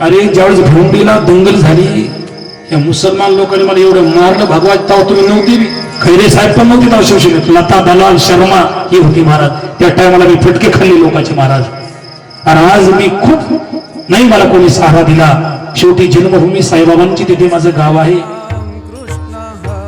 अरे ज्यावेळेस भिवंडीला दंगल झाली या मुसलमान लोकांनी मला एवढं मारलं भगवान ताव तुम्ही नव्हती. खैरे साहेब पण नव्हते ताव शिवसेनेत. लता दलाल शर्मा ही होती महाराज. त्या टायमाला मी फटके खाल्ले लोकांचे महाराज. आणि आज मी खूप नाही मला कोणी सहारा दिला. शेवटी जन्मभूमी साईबाबांची तिथे माझं गाव आहे.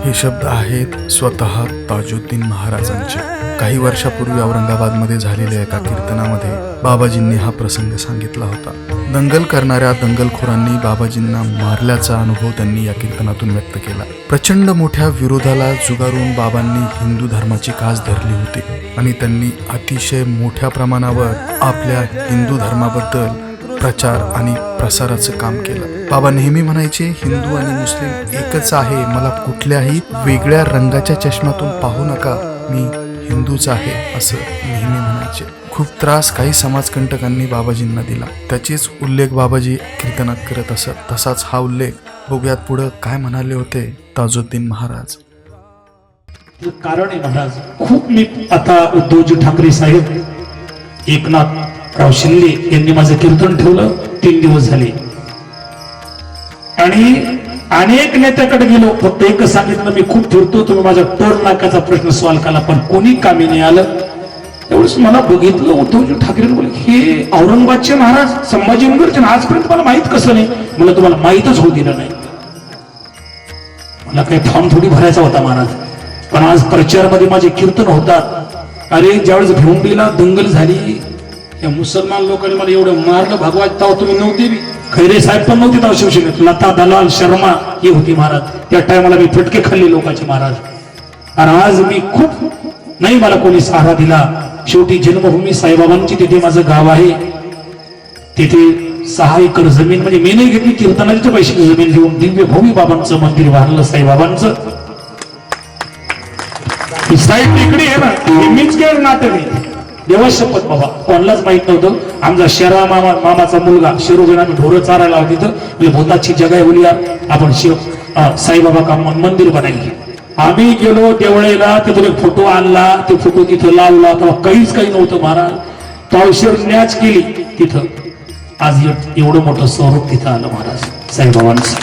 हे शब्द आहेत स्वतः ताजुद्दीन महाराजांचे. काही वर्षापूर्वी औरंगाबादमध्ये झालेल्या एका कीर्तनामध्ये बाबाजींनी हा प्रसंग सांगितला होता. दंगल करणाऱ्या दंगलखोरांनी बाबाजींना मारल्याचा अनुभव त्यांनी या कीर्तनातून व्यक्त केला. प्रचंड मोठ्या विरोधाला जुगारून बाबांनी हिंदू धर्माची कास धरली होती आणि त्यांनी अतिशय मोठ्या प्रमाणावर आपल्या हिंदू धर्माबद्दल प्रचार आणि प्रसाराचं काम केलं. बाबा नेहमी म्हणायचे हिंदू आणि मुस्लिम एकच आहे. मला कुठल्याही वेगळ्या रंगाच्या चष्म्यातून पाहू नका. मी हिंदूच आहे असं नेहमी म्हणायचे. खूप त्रास काही समाजकंटकांनी बाबाजींना दिला. त्याचेच उल्लेख बाबाजी कीर्तनात करत असत. तसाच हा उल्लेख बघूयात पुढं काय म्हणाले होते ताजुद्दीन महाराज. कारण आहे महाराज. खूप मी आता उद्धवजी ठाकरे साहेब एकनाथ राव शिंदे यांनी माझं कीर्तन ठेवलं. तीन दिवस झाले. आणि अनेक नेत्याकडे गेलो फक्त एकच सांगितलं मी खूप फिरतो तुम्ही माझ्या टोल नाकाचा प्रश्न सॉल्व केला पण कोणी कामी नाही आलं. एवढंच मला बघितलं उद्धवजी म्हणजे ठाकरे बोले हे औरंगाबादचे महाराज संभाजी ना आजपर्यंत मला माहीत कसं नाही. मला तुम्हाला माहीतच होऊ दिलं नाही. मला काही फॉर्म थोडी भरायचा होता महाराज. पण आज प्रचारमध्ये माझे कीर्तन होतात. अरे ज्यावेळेस भिवंडीला दंगल झाली या मुसलमान लोकांनी मला एवढं मारलं भगवान तुम्ही नव्हते बी. खैरे साहेब पण नव्हते तेव्हा शिवसेनेत लता दलाल शर्मा ही होती महाराज. त्या टायमाला मी फटके खाल्ले लोकांचे महाराज. आणि आज मी खूप नाही मला कोणी सहारा दिला. शेवटी जन्मभूमी साईबाबांची तिथे माझं गाव आहे. तिथे सहा एकर जमीन म्हणजे मी नाही घेतली कीर्तनाचे पैसे जमीन घेऊन दिव्य भूमी बाबांचं मंदिर वारलं साईबाबांचं. साहेब साईड टेकडी आहे ना मीच केलं नातं देवशपथ शपथ बाबा. कोणालाच माहीत नव्हतं. आमचा शेरा मामा मामाचा मुलगा शिरोजन आम्ही ढोरं चारायला होती तर म्हणजे भूताची जगाय बोलूया आपण शिव साईबाबा का मंदिर बनायला आम्ही गेलो देवळेला तिथून एक फोटो आणला. ते फोटो तिथं लावला. तेव्हा काहीच काही नव्हतं महाराज. तळशीर न्याच केली तिथं. आज एवढं मोठं स्वरूप तिथं आलं महाराज. साईबाबांचं.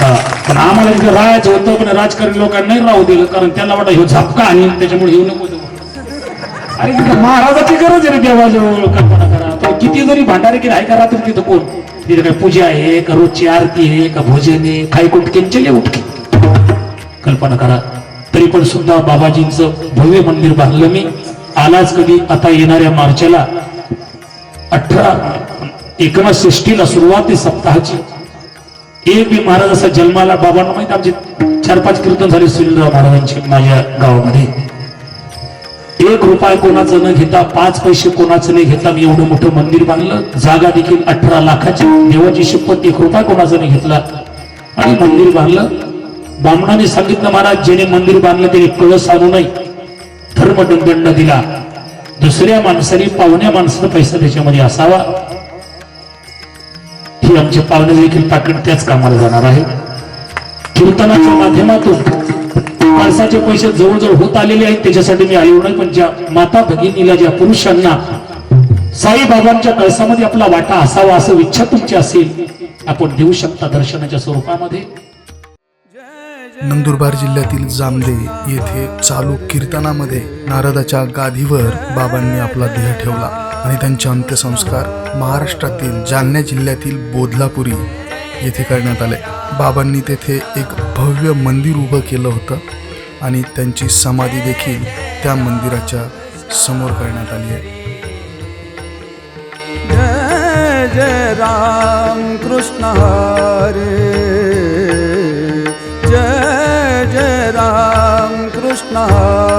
हा. पण आम्हाला तिथं राहायचं होतं पण राजकारणी लोकांनी नाही राहू दिलं. कारण त्यांना वाटत ह्यो झपका आणि त्याच्यामुळे येऊ नको. अरे तिथं महाराजाची गरज आहे रे देवाजवळ. कल्पना करा तो किती जरी भांडारे की आहे का रात्री तिथं कोण? तिथे काय पूजा आहे का रोजची आरती आहे का भोजन? आहे काही कुटकेंचे उठके. कल्पना करा. तरी पण सुद्धा बाबाजींचं भव्य मंदिर बांधलं मी. आलाच कधी? आता येणाऱ्या मार्चला. अठरा एकनाथ सृष्टीला सुरुवात आहे सप्ताहाची. एक बी महाराज असा जन्माला बाबांना माहीत आमचे चार पाच कीर्तन झाले सुनीलराव महाराजांचे माझ्या गावामध्ये. एक रुपया कोणाचं न घेता पाच पैसे कोणाचं नाही घेता मी एवढं मोठं मंदिर बांधलं. जागा देखील अठरा लाखाची. देवाची शपथ एक रुपया कोणाचं नाही घेतला. आणि मंदिर बांधलं. ब्राह्मणाने सांगितलं महाराज जेणे मंदिर बांधलं त्याने कळस आणू नये. धर्मदंड दिला. दुसऱ्या माणसाने पाहुण्या माणसानं पैसा त्याच्यामध्ये असावा. ही आमचे पाहुणे देखील पाकिट त्याच कामाला जाणार आहे. कीर्तनाच्या माध्यमातून माणसाचे पैसे जवळजवळ होत आलेले आहेत त्याच्यासाठी मी आलो नाही पण ज्या माता भगिनीला ज्या पुरुषांना साईबाबांच्या कळसामध्ये आपला वाटा असावा असं इच्छा तुमची असेल आपण देऊ शकता दर्शनाच्या स्वरूपामध्ये. नंदुरबार जिल्ह्यातील जामदे येथे चालू कीर्तनामध्ये नारदाच्या गादीवर बाबांनी आपला देह ठेवला आणि त्यांचे अंत्यसंस्कार महाराष्ट्रातील जालना जिल्ह्यातील बोधलापुरी येथे करण्यात आले. बाबांनी तेथे एक भव्य मंदिर उभं केलं होतं. आणि त्यांची समाधी देखील त्या मंदिराच्या समोर करण्यात आली आहे. जय जय राम कृष्ण हरे. जय जय राम कृष्ण हरे.